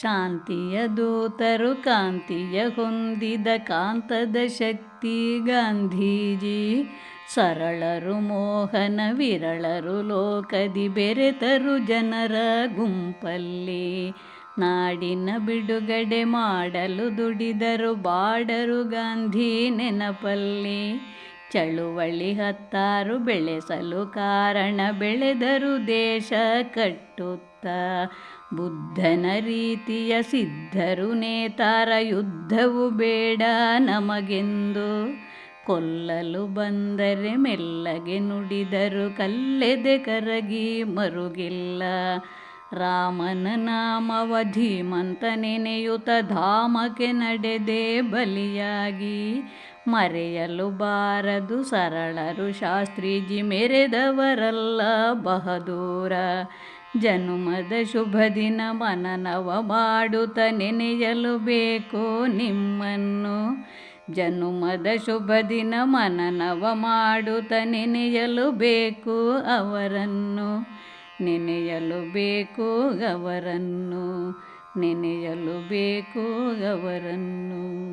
ಶಾಂತಿಯ ದೂತರು ಕಾಂತಿಯ ಹೊಂದಿದ ಕಾಂತದ ಶಕ್ತಿ ಗಾಂಧೀಜಿ. ಸರಳರು ಮೋಹನ, ವಿರಳರು ಲೋಕದಿ ಬೆರೆತರು ಜನರ ಗುಂಪಲ್ಲಿ. ನಾಡಿನ ಬಿಡುಗಡೆ ಮಾಡಲು ದುಡಿದರು ಬಾಡರು ಗಾಂಧಿ ನೆನಪಲ್ಲಿ. ಚಳುವಳಿ ಹತ್ತಾರು ಬೆಳೆಸಲು ಕಾರಣ ಬೆಳೆದರು ದೇಶ ಕಟ್ಟುತ್ತ. ಬುದ್ಧನ ರೀತಿಯ ಸಿದ್ಧರು ನೇತಾರ ಯುದ್ಧವು ಬೇಡ ನಮಗೆಂದು. ಕೊಲ್ಲಲು ಬಂದರೆ ಮೆಲ್ಲಗೆ ನುಡಿದರು, ಕಲ್ಲೆದೆ ಕರಗಿ ಮರುಗಿಲ್ಲ. ರಾಮನ ನಾಮವ ಧೀಮಂತ ನೆನೆಯುತ ಧಾಮಕ್ಕೆ ನಡೆದೆ ಬಲಿಯಾಗಿ. ಮರೆಯಲು ಬಾರದು ಸರಳರು ಶಾಸ್ತ್ರೀಜಿ, ಮೆರೆದವರಲ್ಲ ಬಹದೂರ. ಜನುಮದ ಶುಭ ದಿನ ಮನನವ ಮಾಡುತ್ತ ನೆನೆಯಲು ಬೇಕು ನಿಮ್ಮನ್ನು. ಜನುಮದ ಶುಭ ದಿನ ಮನನವ ಮಾಡುತ್ತ ನೆನೆಯಲು ಬೇಕು ಅವರನ್ನು. ನೆನೆಯಲು ಬೇಕು ಅವರನ್ನು. ನೆನೆಯಲು ಬೇಕು ಅವರನ್ನು.